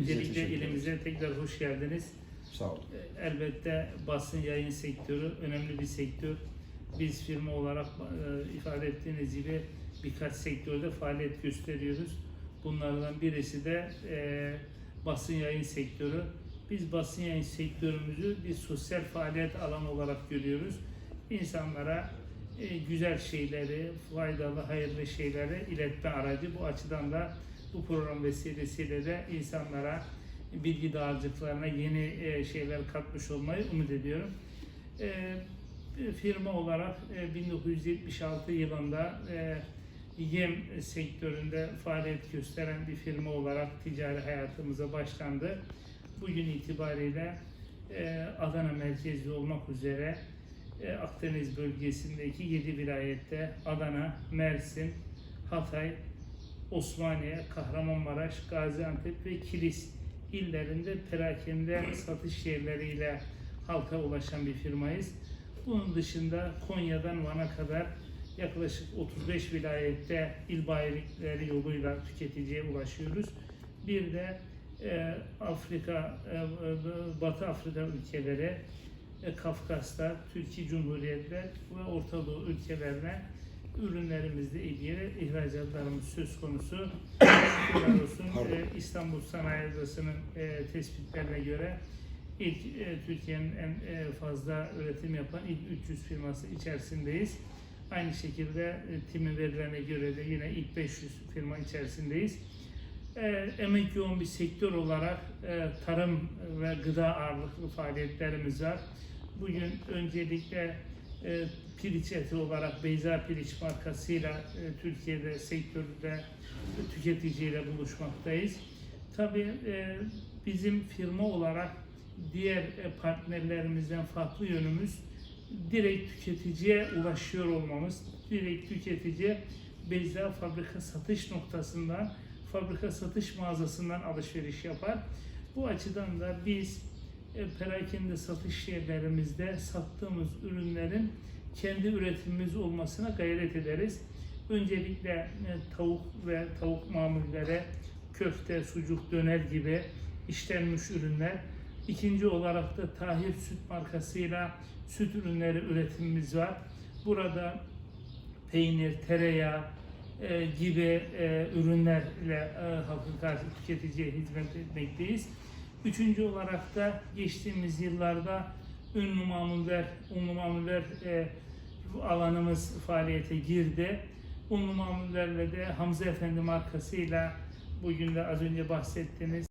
Öncelikle ilimize tekrar hoş geldiniz. Sağ olun. Ee, Elbette basın yayın sektörü önemli bir sektör. Biz firma olarak e, ifade ettiğiniz gibi birkaç sektörde faaliyet gösteriyoruz. Bunlardan birisi de e, basın yayın sektörü. Biz basın yayın sektörümüzü bir sosyal faaliyet alanı olarak görüyoruz. İnsanlara e, güzel şeyleri, faydalı, hayırlı şeyleri iletme aracı. Bu açıdan da bu program vesilesiyle de insanlara bilgi dağarcıklarına yeni e, şeyler katmış olmayı umut ediyorum. E, firma olarak e, 1976 yılında e, yem sektöründe faaliyet gösteren bir firma olarak ticari hayatımıza başlandı. Bugün itibariyle Adana merkezli olmak üzere Akdeniz bölgesindeki 7 vilayette Adana, Mersin, Hatay, Osmaniye, Kahramanmaraş, Gaziantep ve Kilis illerinde perakende satış yerleriyle halka ulaşan bir firmayız. Bunun dışında Konya'dan Van'a kadar yaklaşık 35 vilayette il bayilikleri yoluyla tüketiciye ulaşıyoruz. Bir de e, Afrika, e, Batı Afrika ülkeleri, e, Kafkas'ta, Türkiye Cumhuriyetler ve Orta Doğu ülkelerine ürünlerimizle ilgili ihracatlarımız söz konusu. Şükürler olsun e, İstanbul Sanayi Odası'nın e, tespitlerine göre ilk e, Türkiye'nin en e, fazla üretim yapan ilk 300 firması içerisindeyiz. Aynı şekilde e, TİM'in verilerine göre de yine ilk 500 firma içerisindeyiz. E, emek yoğun bir sektör olarak e, tarım ve gıda ağırlıklı faaliyetlerimiz var. Bugün öncelikle e, eti olarak Beyza Piliç markasıyla e, Türkiye'de sektörde tüketiciyle buluşmaktayız. Tabii e, bizim firma olarak diğer e, partnerlerimizden farklı yönümüz direkt tüketiciye ulaşıyor olmamız. Direkt tüketiciye Beyza fabrika satış noktasından, fabrika satış mağazasından alışveriş yapar. Bu açıdan da biz e, perakende satış yerlerimizde sattığımız ürünlerin kendi üretimimiz olmasına gayret ederiz. Öncelikle e, tavuk ve tavuk mamullere, köfte, sucuk, döner gibi işlenmiş ürünler. İkinci olarak da Tahir Süt markasıyla süt ürünleri üretimimiz var. Burada peynir, tereyağı e, gibi e, ürünlerle e, karşı tüketiciye hizmet etmekteyiz. Üçüncü olarak da geçtiğimiz yıllarda ünlü mamuller, unlu mamuller e, alanımız faaliyete girdi. Unlu mamullerle de Hamza Efendi markasıyla bugün de az önce bahsettiğiniz